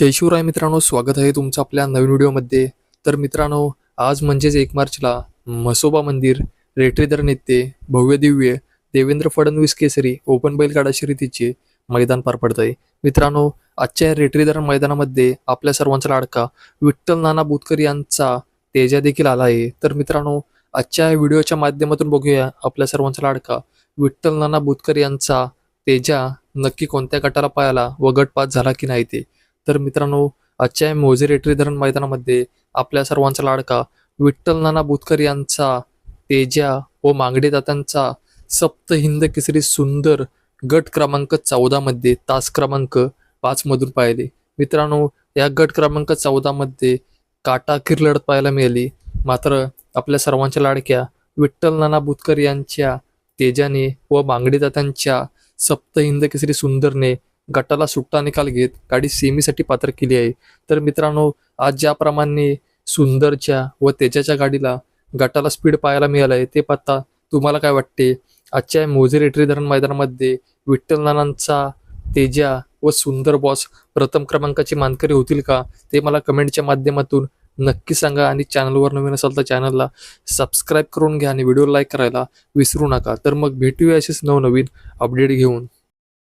जय शिवराय मित्रांनो स्वागत आहे तुमचं आपल्या नवीन व्हिडिओमध्ये. तर मित्रांनो आज म्हणजेच एक मार्चला म्हसोबा मंदिर रेटरीधर नेते भव्य दिव्य देवेंद्र फडणवीस केसरी ओपन बैलगाडा शर्यतीचे मैदान पार पडत आहे मित्रांनो आजच्या या रेटरीधर मैदानामध्ये आपल्या सर्वांचा लाडका विठ्ठल नाना बुतकर यांचा तेजा देखील आला आहे. तर मित्रांनो आजच्या या व्हिडिओच्या माध्यमातून बघूया आपल्या सर्वांचा लाडका विठ्ठल नाना बुतकर यांचा तेजा नक्की कोणत्या गटाला पायाला व गट पास झाला की नाही ते. तर मित्रांनो आजच्या या मोजे धरण मैदानामध्ये आपल्या सर्वांचा लाडका विठ्ठल नाना बुतकर यांचा तेजा व मांगडे दातांचा सप्त हिंद केसरी सुंदर गट क्रमांक चौदामध्ये तास क्रमांक पाचमधून पाहिले. मित्रांनो या गट क्रमांक चौदामध्ये काटाकीर लढत पाहायला मिळाली. मात्र आपल्या सर्वांच्या लाडक्या विठ्ठल नाना बुतकर यांच्या तेजाने व मांगडे दातांच्या सप्त हिंद केसरी सुंदरने गटाला सुट्टा निकाल घेत गाडी सेमीसाठी पात्र केली आहे. तर मित्रांनो आज ज्याप्रमाणे सुंदरच्या व तेजाच्या गाडीला गटाला स्पीड पाहायला मिळालं आहे ते पाहता तुम्हाला काय वाटते? आजच्या मोजे रेटरी धरण मैदानामध्ये विठ्ठल नानांचा तेजा व सुंदर बॉस प्रथम क्रमांकाची मानकरी होतील का? ते मला कमेंटच्या माध्यमातून नक्की सांगा आणि चॅनलवर नवीन असाल तर चॅनलला सबस्क्राईब करून घ्या आणि व्हिडिओ लाईक करायला विसरू नका. तर मग भेटूया असेच नवनवीन अपडेट घेऊन.